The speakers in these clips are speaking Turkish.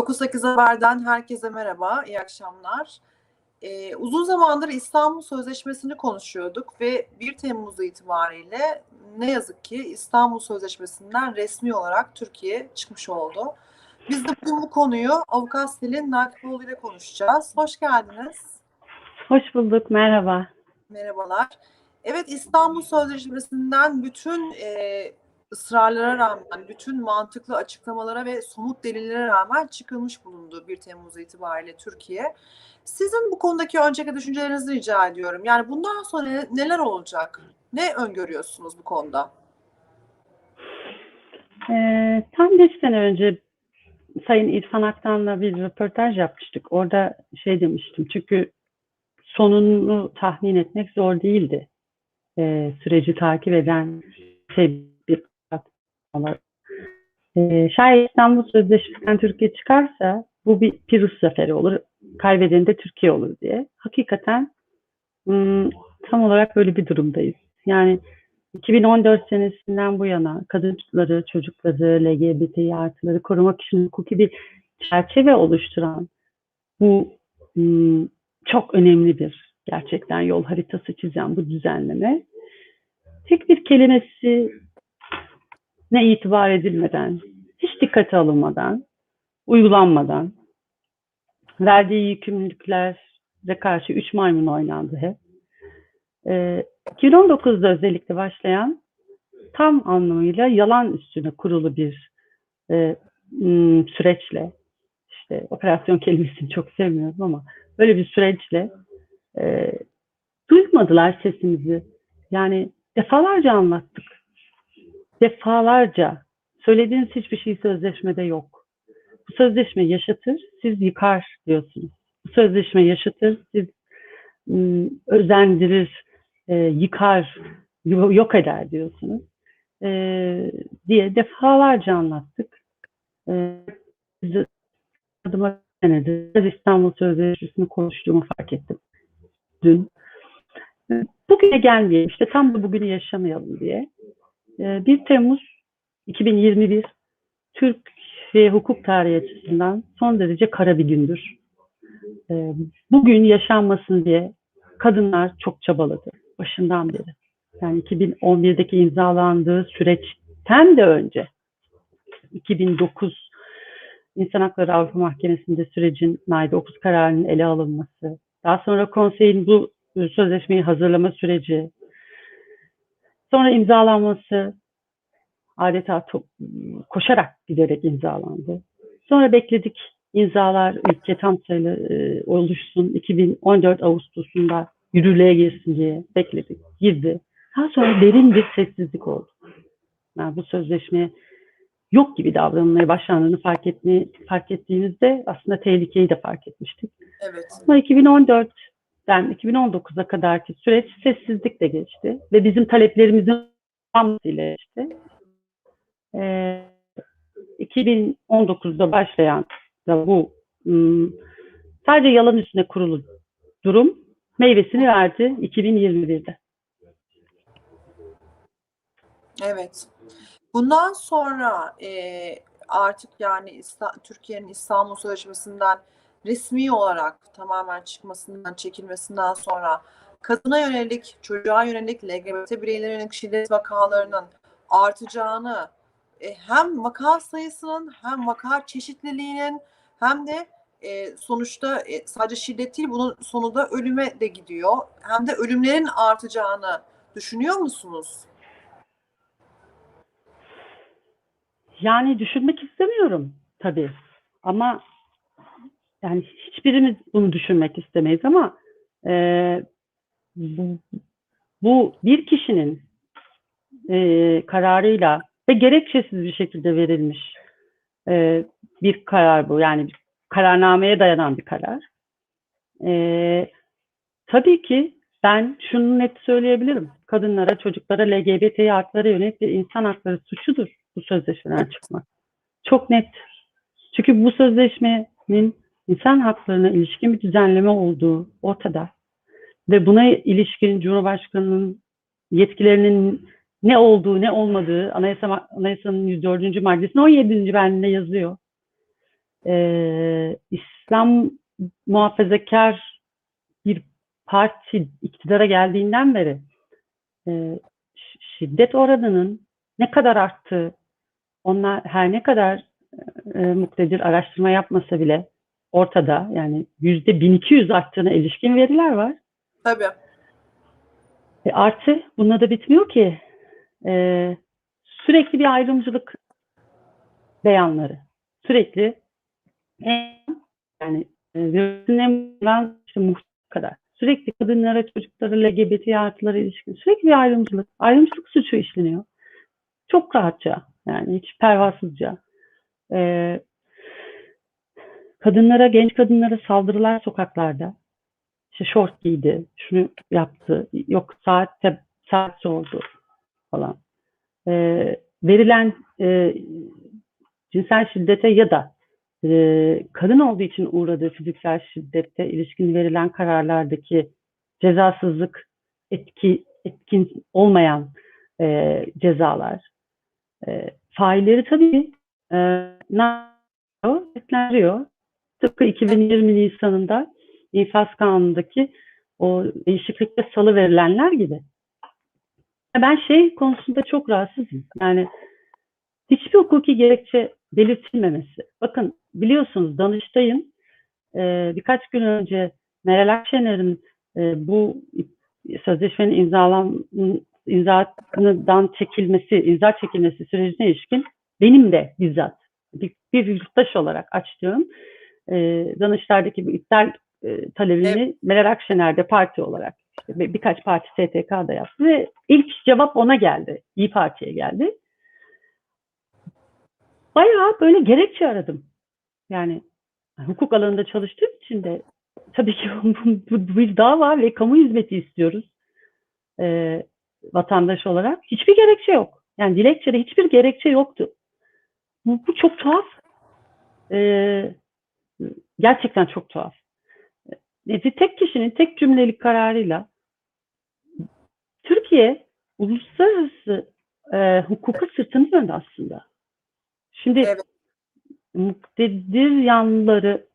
9-8 Haber'den herkese merhaba, iyi akşamlar. Ee, uzun zamandır İstanbul Sözleşmesi'ni konuşuyorduk ve 1 Temmuz itibariyle ne yazık ki İstanbul Sözleşmesi'nden resmi olarak Türkiye çıkmış oldu. Biz de bugün bu konuyu avukat Selin Nakipoğlu ile konuşacağız. Hoş geldiniz. Hoş bulduk, merhaba. Merhabalar. Evet İstanbul Sözleşmesi'nden bütün e, ısrarlara rağmen, bütün mantıklı açıklamalara ve somut delillere rağmen çıkılmış bulundu 1 Temmuz itibariyle Türkiye. Sizin bu konudaki önceki düşüncelerinizi rica ediyorum. Yani bundan sonra neler olacak? Ne öngörüyorsunuz bu konuda? Ee, tam bir sene önce Sayın İrfan Aktan'la bir röportaj yapmıştık. Orada şey demiştim, çünkü sonunu tahmin etmek zor değildi. Ee, süreci takip eden şey bir ee, şayet İstanbul Sözleşmesi'nden Türkiye çıkarsa bu bir Pirus zaferi olur. Kaybeden de Türkiye olur diye. Hakikaten ım, tam olarak böyle bir durumdayız. Yani 2014 senesinden bu yana kadınları, çocukları, LGBT artıları korumak için hukuki bir çerçeve oluşturan bu ım, çok önemli bir gerçekten yol haritası çizen bu düzenleme tek bir kelimesi ne itibar edilmeden, hiç dikkate alınmadan, uygulanmadan, verdiği yükümlülüklere karşı üç maymun oynandı hep. Ee, 2019'da özellikle başlayan tam anlamıyla yalan üstüne kurulu bir e, süreçle, işte operasyon kelimesini çok sevmiyorum ama böyle bir süreçle e, duymadılar sesimizi. Yani defalarca anlattık defalarca söylediğiniz hiçbir şey sözleşmede yok. Bu sözleşme yaşatır, siz yıkar diyorsunuz. Bu sözleşme yaşatır, siz ım, özendirir, e, yıkar, yok eder diyorsunuz. E, diye defalarca anlattık. E, biz adıma senedir İstanbul Sözleşmesi'ni konuştuğumu fark ettim dün. Bugüne gelmeyelim, işte tam da bugünü yaşamayalım diye. 1 Temmuz 2021 Türk ve hukuk tarihi açısından son derece kara bir gündür. Bugün yaşanmasın diye kadınlar çok çabaladı başından beri. Yani 2011'deki imzalandığı süreçten de önce 2009 İnsan Hakları Avrupa Mahkemesi'nde sürecin NAY 9 kararının ele alınması, daha sonra konseyin bu sözleşmeyi hazırlama süreci, Sonra imzalanması adeta top, koşarak giderek imzalandı. Sonra bekledik imzalar ülke tam sayılı e, oluşsun 2014 Ağustos'unda yürürlüğe girsin diye bekledik. Girdi. Daha sonra derin bir sessizlik oldu. Yani bu sözleşme yok gibi davranılmaya başlandığını fark, etme, fark ettiğimizde aslında tehlikeyi de fark etmiştik. Evet. Ama 2014 2014'ten 2019'a kadarki süreç sessizlikle geçti ve bizim taleplerimizin tamamıyla geçti. Ee, 2019'da başlayan da bu ım, sadece yalan üstüne kurulu durum meyvesini verdi 2021'de. Evet. Bundan sonra e, artık yani Türkiye'nin İstanbul Sözleşmesi'nden resmi olarak tamamen çıkmasından, çekilmesinden sonra kadına yönelik, çocuğa yönelik, LGBT bireylere yönelik şiddet vakalarının artacağını e, hem vaka sayısının hem vaka çeşitliliğinin hem de e, sonuçta e, sadece şiddet değil bunun sonunda ölüme de gidiyor. Hem de ölümlerin artacağını düşünüyor musunuz? Yani düşünmek istemiyorum tabii. Ama yani hiçbirimiz bunu düşünmek istemeyiz ama e, bu, bu bir kişinin e, kararıyla ve gerekçesiz bir şekilde verilmiş e, bir karar bu. Yani bir kararnameye dayanan bir karar. E, tabii ki ben şunu net söyleyebilirim. Kadınlara, çocuklara, LGBT artılara yönelik bir insan hakları suçudur bu sözleşmeden çıkmak. Çok net. Çünkü bu sözleşmenin insan haklarına ilişkin bir düzenleme olduğu ortada. Ve buna ilişkin Cumhurbaşkanı'nın yetkilerinin ne olduğu, ne olmadığı Anayasa, Anayasa'nın 104. maddesinin 17. bendinde yazıyor. e, İslam muhafazakar bir parti iktidara geldiğinden beri e, şiddet oranının ne kadar arttığı, onlar her ne kadar e, muktedir araştırma yapmasa bile ortada yani yüzde 1200 arttığına ilişkin veriler var. Tabii. E artı bununla da bitmiyor ki. E, sürekli bir ayrımcılık beyanları. Sürekli yani e, virüsün en ben işte kadar. Sürekli kadınlara, çocuklara, LGBT artılara ilişkin sürekli bir ayrımcılık. Ayrımcılık suçu işleniyor. Çok rahatça yani hiç pervasızca. E, kadınlara, genç kadınlara saldırılar sokaklarda işte şort giydi, şunu yaptı, yok saat saat sordu falan. Ee, verilen e, cinsel şiddete ya da e, kadın olduğu için uğradığı fiziksel şiddete ilişkin verilen kararlardaki cezasızlık etki etkin olmayan e, cezalar. E, failleri tabii e, ne yapıyor? Tıpkı 2020 Nisan'ında infaz kanunundaki o değişiklikte salı verilenler gibi. Ben şey konusunda çok rahatsızım. Yani hiçbir hukuki gerekçe belirtilmemesi. Bakın biliyorsunuz Danıştay'ın e, birkaç gün önce Meral Akşener'in e, bu sözleşmenin imzalan imzadan çekilmesi, imza çekilmesi sürecine ilişkin benim de bizzat bir, bir yurttaş olarak açtığım e, Danıştay'daki bu iptal e, talebini Evet. Meral Akşener'de parti olarak işte bir- birkaç parti STK'da yaptı ve ilk cevap ona geldi. İyi Parti'ye geldi. Bayağı böyle gerekçe aradım. Yani hukuk alanında çalıştığım için de tabii ki bu, bir dava ve kamu hizmeti istiyoruz e, vatandaş olarak. Hiçbir gerekçe yok. Yani dilekçede hiçbir gerekçe yoktu. Bu, bu çok tuhaf. E, gerçekten çok tuhaf. E, tek kişinin tek cümlelik kararıyla Türkiye uluslararası e, hukuka sırtını döndü aslında. Şimdi Evet. muktedir yanları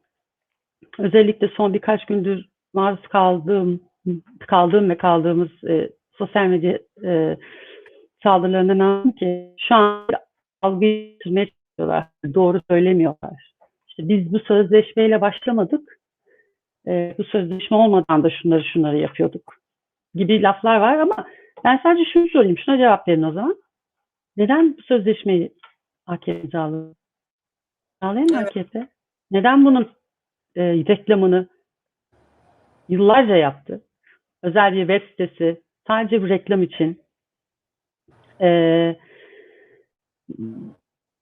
özellikle son birkaç gündür maruz kaldığım kaldığım ve kaldığımız e, sosyal medya e, saldırılarından anladım ki şu an algıyı yitirmeye çalışıyorlar. Doğru söylemiyorlar. İşte biz bu sözleşmeyle başlamadık. E, bu sözleşme olmadan da şunları şunları yapıyorduk gibi laflar var ama ben sadece şunu sorayım. Şuna cevap verin o zaman. Neden bu sözleşmeyi AKP imzaladı? İmzalayan Evet. AKP? Neden bunun e, reklamını yıllarca yaptı? Özel bir web sitesi sadece bir reklam için e,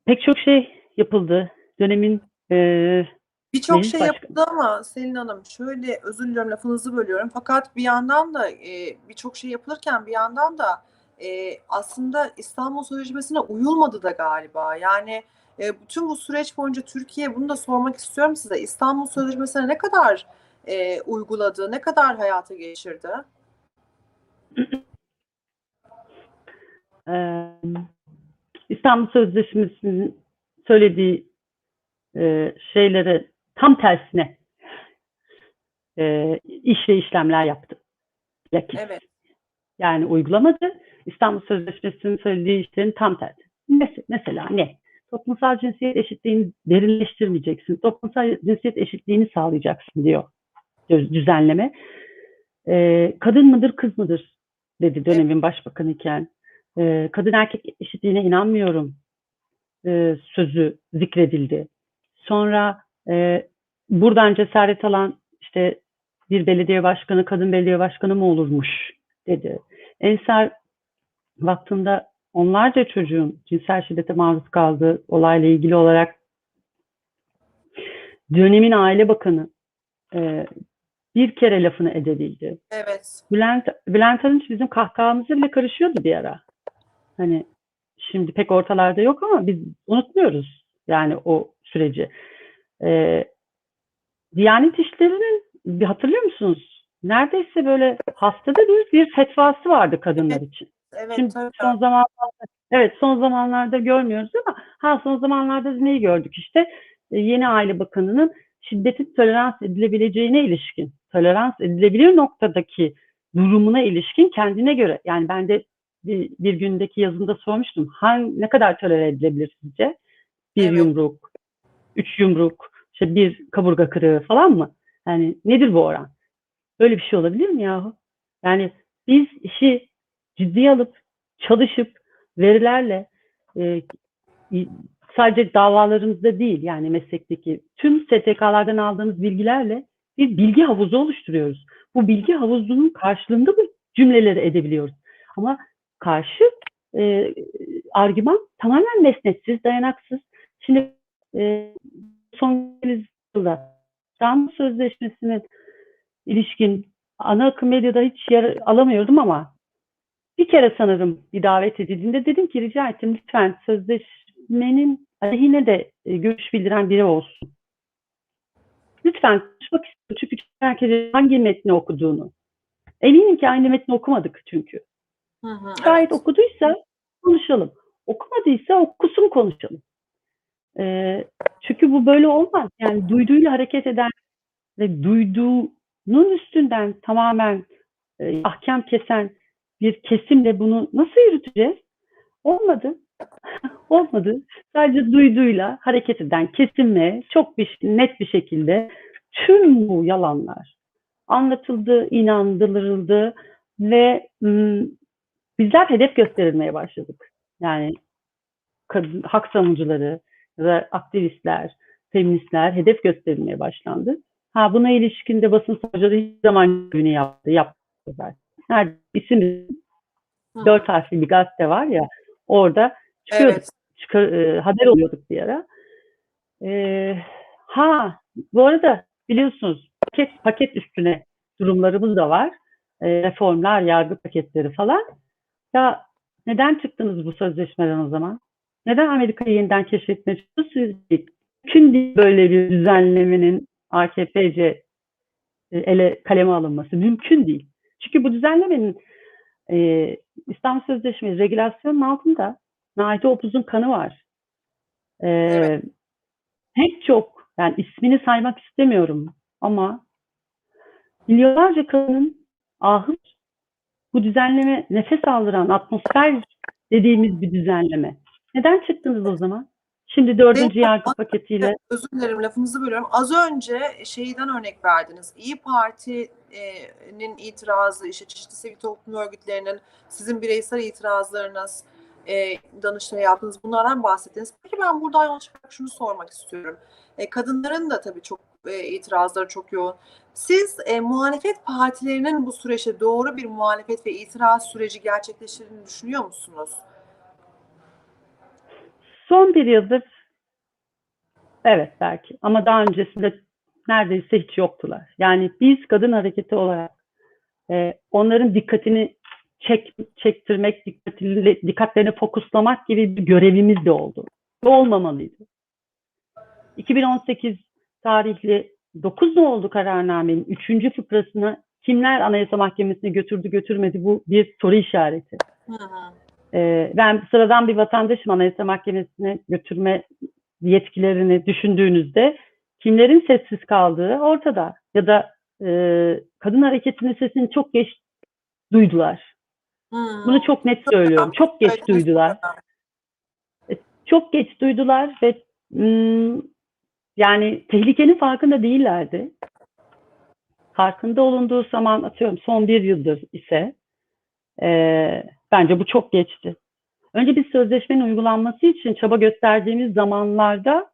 pek çok şey yapıldı. Dönemin e, Birçok şey başkanı. yapıldı ama Selin Hanım şöyle özür diliyorum lafınızı bölüyorum. Fakat bir yandan da e, birçok şey yapılırken bir yandan da e, aslında İstanbul Sözleşmesi'ne uyulmadı da galiba. Yani e, bütün bu süreç boyunca Türkiye bunu da sormak istiyorum size. İstanbul Sözleşmesi'ne ne kadar e, uyguladı, ne kadar hayata geçirdi? İstanbul Sözleşmesi'nin söylediği e, şeylere tam tersine e, iş ve işlemler yaptı. Bilakis. Evet. Yani uygulamadı. İstanbul Sözleşmesi'nin söylediği işlerin tam tersi. Mes- mesela ne? Toplumsal cinsiyet eşitliğini derinleştirmeyeceksin. Toplumsal cinsiyet eşitliğini sağlayacaksın diyor düz- düzenleme. E, kadın mıdır, kız mıdır dedi dönemin başbakanı iken. E, kadın erkek eşitliğine inanmıyorum e, sözü zikredildi. Sonra e, buradan cesaret alan işte bir belediye başkanı kadın belediye başkanı mı olurmuş dedi. Ensar vaktinde onlarca çocuğun cinsel şiddete maruz kaldığı olayla ilgili olarak dönemin aile bakanı e, bir kere lafını edebildi. Evet. Bülent, Bülent Arınç bizim kahkahamıza bile karışıyordu bir ara. Hani şimdi pek ortalarda yok ama biz unutmuyoruz yani o süreci. Ee, Diyanet İşleri'nin bir hatırlıyor musunuz? Neredeyse böyle haftada bir bir fetvası vardı kadınlar için. Evet. Şimdi tabii. son zamanlarda evet son zamanlarda görmüyoruz ama ha son zamanlarda neyi gördük işte e, yeni Aile Bakanı'nın şiddetin tolerans edilebileceğine ilişkin, tolerans edilebilir noktadaki durumuna ilişkin kendine göre yani ben de bir, bir gündeki yazımda sormuştum. Hangi, ne kadar tolere edilebilir sizce? Bir Evet. yumruk, üç yumruk, işte bir kaburga kırığı falan mı? Yani nedir bu oran? Böyle bir şey olabilir mi yahu? Yani biz işi ciddiye alıp çalışıp verilerle e, sadece davalarımızda değil yani meslekteki tüm STK'lardan aldığımız bilgilerle bir bilgi havuzu oluşturuyoruz. Bu bilgi havuzunun karşılığında bu cümleleri edebiliyoruz. Ama karşı e, argüman tamamen mesnetsiz, dayanaksız. Şimdi e, son yılda İstanbul Sözleşmesi'nin ilişkin ana akım medyada hiç yer alamıyordum ama bir kere sanırım bir davet edildiğinde dedim ki rica ettim lütfen sözleşmenin aleyhine de e, görüş bildiren biri olsun. Lütfen konuşmak istiyorum çünkü herkes hangi metni okuduğunu. Eminim ki aynı metni okumadık çünkü. Hı hı, Şayet evet. okuduysa konuşalım. Okumadıysa okusun konuşalım. Ee, çünkü bu böyle olmaz. Yani duyduğuyla hareket eden ve duyduğunun üstünden tamamen e, ahkam kesen bir kesimle bunu nasıl yürüteceğiz? Olmadı. Olmadı. Sadece duyduğuyla hareket eden kesimle çok bir, net bir şekilde tüm bu yalanlar anlatıldı, inandırıldı ve ım, bizler hedef gösterilmeye başladık. Yani kadın, hak savunucuları ya da aktivistler, feministler hedef gösterilmeye başlandı. Ha buna ilişkin de basın savcıları hiç zaman günü yaptı, yaptı zaten. Her isim dört harfli bir gazete var ya orada çıkıyorduk, Evet. çıkar, e, haber oluyorduk bir ara. E, ha bu arada biliyorsunuz paket paket üstüne durumlarımız da var. E, reformlar, yargı paketleri falan. Ya neden çıktınız bu sözleşmeden o zaman? Neden Amerika'yı yeniden keşfetmeye çalışıyorsunuz? Mümkün değil böyle bir düzenlemenin AKP'ce ele kaleme alınması. Mümkün değil. Çünkü bu düzenlemenin e, İstanbul Sözleşmesi regülasyonun altında Naide Opuz'un kanı var. E, Evet. Pek çok, yani ismini saymak istemiyorum ama milyonlarca kadının ahı bu düzenleme nefes aldıran atmosfer dediğimiz bir düzenleme. Neden çıktınız o zaman? Şimdi dördüncü yargı paketiyle Özür dilerim lafınızı bölüyorum. Az önce şeyden örnek verdiniz. İyi Parti'nin itirazı, işte çeşitli sivil toplum örgütlerinin sizin bireysel itirazlarınız, e, Danıştay'a yaptığınız bunlardan bahsettiniz. Peki ben buradan yola çıkarak şunu sormak istiyorum. E, kadınların da tabii çok e, itirazları çok yoğun. Siz e, muhalefet partilerinin bu süreçte doğru bir muhalefet ve itiraz süreci gerçekleştirdiğini düşünüyor musunuz? Son bir yıldır evet belki ama daha öncesinde neredeyse hiç yoktular. Yani biz kadın hareketi olarak e, onların dikkatini çek, çektirmek, dikkatini, dikkatlerini fokuslamak gibi bir görevimiz de oldu. Bu olmamalıydı. 2018 tarihli 9 oldu kararnamenin 3. fıkrasını kimler Anayasa Mahkemesi'ne götürdü götürmedi bu bir soru işareti. Hı Ee, ben sıradan bir vatandaşım Anayasa Mahkemesi'ne götürme yetkilerini düşündüğünüzde kimlerin sessiz kaldığı ortada. Ya da e, kadın hareketinin sesini çok geç duydular. Hı. Bunu çok net söylüyorum. Çok geç duydular. Çok geç duydular ve yani tehlikenin farkında değillerdi. Farkında olunduğu zaman atıyorum son bir yıldır ise e, bence bu çok geçti. Önce biz sözleşmenin uygulanması için çaba gösterdiğimiz zamanlarda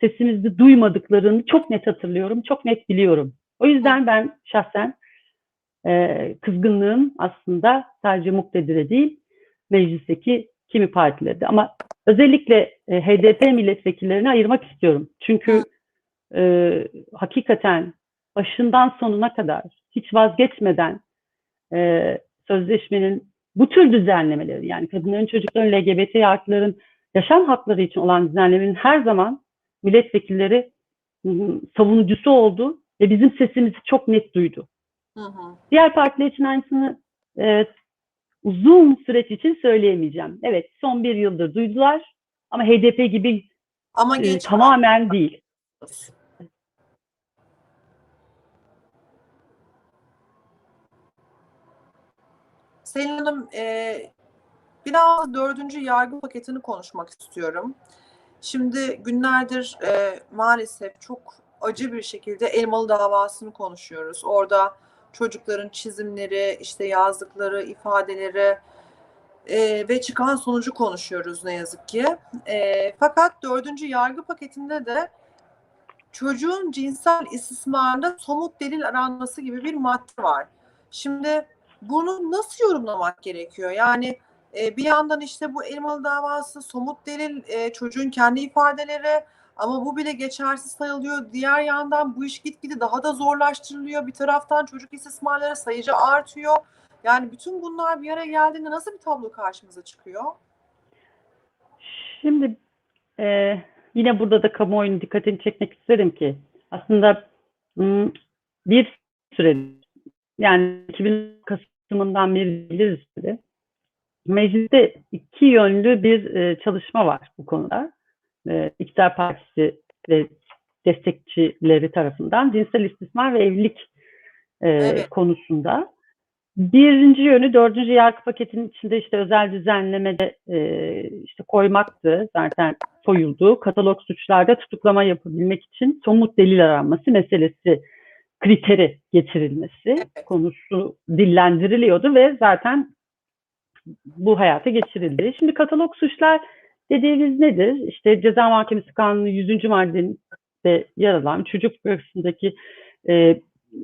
sesimizi duymadıklarını çok net hatırlıyorum, çok net biliyorum. O yüzden ben şahsen e, kızgınlığım aslında sadece muktedire değil, meclisteki kimi partilerde ama özellikle e, HDP milletvekillerini ayırmak istiyorum. Çünkü e, hakikaten başından sonuna kadar hiç vazgeçmeden e, sözleşmenin bu tür düzenlemeleri yani kadınların, çocukların, LGBT artıların yaşam hakları için olan düzenlemenin her zaman milletvekilleri savunucusu oldu ve bizim sesimizi çok net duydu. Hı hı. Diğer partiler için aynısını e, uzun süreç için söyleyemeyeceğim. Evet son bir yıldır duydular ama HDP gibi Ama e, tamamen değil. Selin Hanım, e, biraz dördüncü yargı paketini konuşmak istiyorum. Şimdi günlerdir e, maalesef çok acı bir şekilde Elmalı davasını konuşuyoruz. Orada çocukların çizimleri, işte yazdıkları ifadeleri e, ve çıkan sonucu konuşuyoruz ne yazık ki. E, fakat dördüncü yargı paketinde de çocuğun cinsel istismarında somut delil aranması gibi bir madde var. Şimdi bunu nasıl yorumlamak gerekiyor? Yani e, bir yandan işte bu Elmalı davası somut delil e, çocuğun kendi ifadeleri ama bu bile geçersiz sayılıyor. Diğer yandan bu iş gitgide daha da zorlaştırılıyor. Bir taraftan çocuk istismarları sayıca artıyor. Yani bütün bunlar bir araya geldiğinde nasıl bir tablo karşımıza çıkıyor? Şimdi e, yine burada da kamuoyunun dikkatini çekmek isterim ki aslında bir süre yani 2000 Kasım'ından beri biliriz bile mecliste iki yönlü bir e, çalışma var bu konuda. E, İktidar Partisi ve destekçileri tarafından cinsel istismar ve evlilik e, Evet. konusunda. Birinci yönü dördüncü yargı paketinin içinde işte özel düzenlemede e, işte koymaktı. Zaten koyuldu. Katalog suçlarda tutuklama yapabilmek için somut delil aranması meselesi kriteri getirilmesi Evet. konusu dillendiriliyordu ve zaten bu hayata geçirildi. Şimdi katalog suçlar dediğimiz nedir? İşte Ceza Mahkemesi Kanunu 100. maddede yer alan çocuk arasındaki e,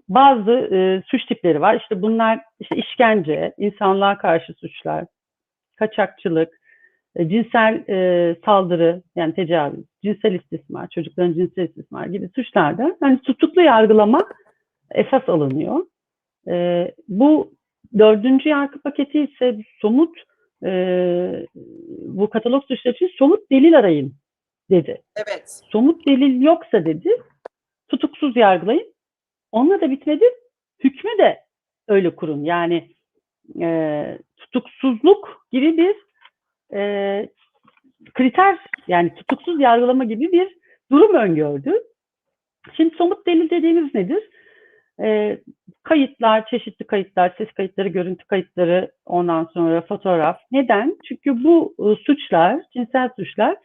bazı e, suç tipleri var. İşte bunlar işte işkence, insanlığa karşı suçlar, kaçakçılık, e, cinsel e, saldırı yani tecavüz, cinsel istismar, çocukların cinsel istismar gibi suçlarda yani tutuklu yargılama esas alınıyor. E, bu dördüncü yargı paketi ise somut e, bu katalog suçları için somut delil arayın dedi. Evet. Somut delil yoksa dedi tutuksuz yargılayın. Onunla da bitmedi. Hükmü de öyle kurun. Yani e, tutuksuzluk gibi bir e, kriter yani tutuksuz yargılama gibi bir durum öngördü. Şimdi somut delil dediğimiz nedir? E, kayıtlar, çeşitli kayıtlar, ses kayıtları, görüntü kayıtları, ondan sonra fotoğraf. Neden? Çünkü bu e, suçlar, cinsel suçlar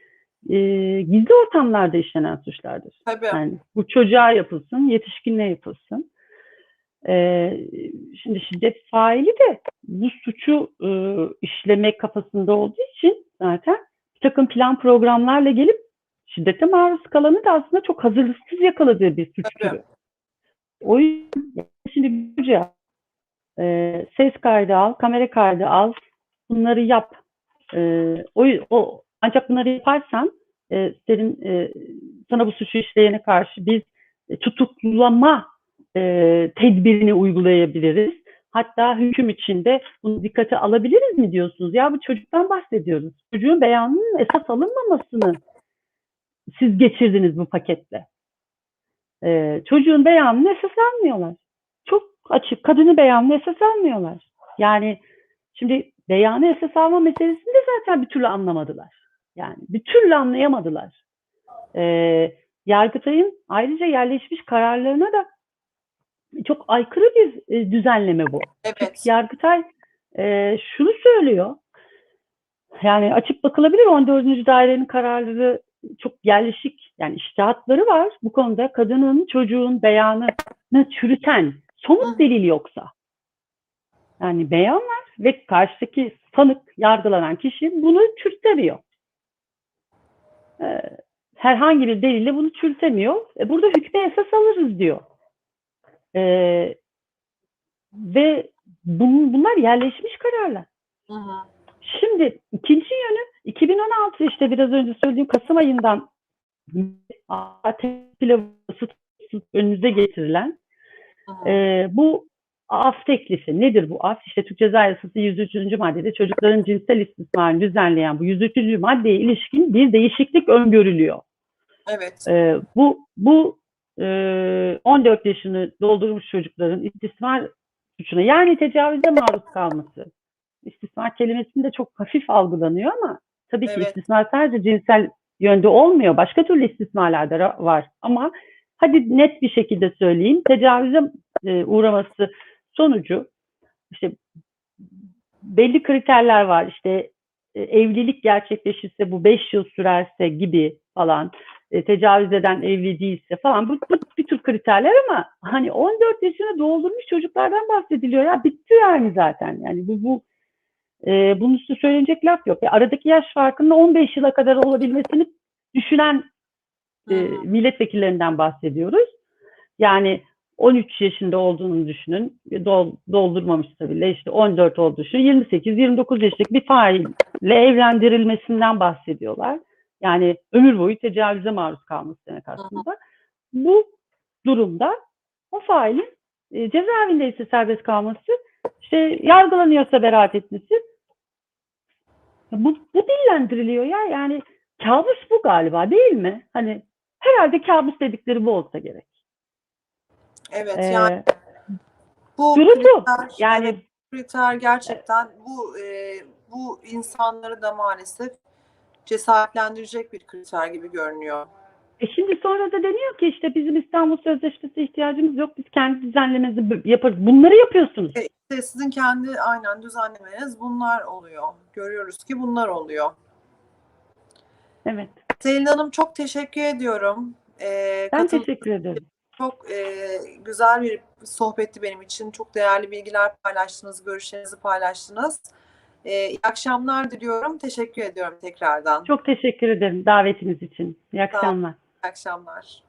e, gizli ortamlarda işlenen suçlardır. Tabii. Yani bu çocuğa yapılsın, yetişkinle yapılsın. Ee, şimdi şiddet faili de bu suçu e, işlemek kafasında olduğu için zaten bir takım plan programlarla gelip şiddete maruz kalanı da aslında çok hazırlıksız yakaladığı bir suç Tabii. türü. O yüzden şimdi çocuğa e, ses kaydı al, kamera kaydı al, bunları yap. E, o, o ancak bunları yaparsan e, senin e, sana bu suçu işleyene karşı biz e, tutuklama e, tedbirini uygulayabiliriz. Hatta hüküm içinde bunu dikkate alabiliriz mi diyorsunuz? Ya bu çocuktan bahsediyoruz. Çocuğun beyanının esas alınmamasını siz geçirdiniz bu paketle. E, çocuğun beyanını esas almıyorlar. Çok açık. Kadının beyanını esas almıyorlar. Yani şimdi beyanı esas alma meselesini de zaten bir türlü anlamadılar. Yani bir türlü anlayamadılar. Ee, Yargıtay'ın ayrıca yerleşmiş kararlarına da çok aykırı bir e, düzenleme bu. Evet. Yargıtay e, şunu söylüyor. Yani açık bakılabilir 14. dairenin kararları çok yerleşik yani iştihatları var. Bu konuda kadının çocuğun beyanını çürüten somut delil yoksa yani beyan var ve karşıdaki sanık yargılanan kişi bunu çürütemiyor. Ee, herhangi bir delille bunu çürütemiyor. E, burada hükme esas alırız diyor. Ee, ve bun, bunlar yerleşmiş kararlar. Hı. Şimdi ikinci yönü 2016 işte biraz önce söylediğim Kasım ayından pilavı önümüze getirilen e, bu af teklifi nedir bu af? İşte Türk Ceza Yasası 103. maddede çocukların cinsel istismarını düzenleyen bu 103. maddeye ilişkin bir değişiklik öngörülüyor. Evet. E, bu bu e, 14 yaşını doldurmuş çocukların istismar suçuna yani tecavüze maruz kalması. İstismar kelimesinde çok hafif algılanıyor ama tabii ki Evet. istismar sadece cinsel yönde olmuyor. Başka türlü istisnalar da var. Ama hadi net bir şekilde söyleyeyim. Tecavüze e, uğraması sonucu işte belli kriterler var. İşte e, evlilik gerçekleşirse bu 5 yıl sürerse gibi falan e, tecavüz eden evli değilse falan bu, bu bir tür kriterler ama hani 14 yaşını doldurmuş çocuklardan bahsediliyor ya bitti yani zaten yani bu bu e, bunun üstü söylenecek laf yok. Ya aradaki yaş farkının 15 yıla kadar olabilmesini düşünen e, milletvekillerinden bahsediyoruz. Yani 13 yaşında olduğunu düşünün. Dol, doldurmamışsa bile işte 14 olduğunu düşünün. 28-29 yaşındaki bir faille evlendirilmesinden bahsediyorlar. Yani ömür boyu tecavüze maruz kalması demek aslında. Bu durumda o failin e, cezaevinde ise serbest kalması, işte yargılanıyorsa beraat etmesi bu, bu dillendiriliyor ya. Yani kabus bu galiba değil mi? Hani herhalde kabus dedikleri bu olsa gerek. Evet Ee, yani bu kriter, Yani evet, kriter gerçekten bu e, bu insanları da maalesef cesaretlendirecek bir kriter gibi görünüyor. E şimdi sonra da deniyor ki işte bizim İstanbul Sözleşmesi ihtiyacımız yok. Biz kendi düzenlememizi yaparız. Bunları yapıyorsunuz. E, işte sizin kendi aynen düzenlemeniz bunlar oluyor. Görüyoruz ki bunlar oluyor. Evet. Selin Hanım çok teşekkür ediyorum. Ee, Ben katıl- teşekkür ederim. Çok e, güzel bir sohbetti benim için. Çok değerli bilgiler paylaştınız, görüşlerinizi paylaştınız. E, iyi akşamlar diliyorum. Teşekkür ediyorum tekrardan. Çok teşekkür ederim davetiniz için. İyi akşamlar. İyi akşamlar.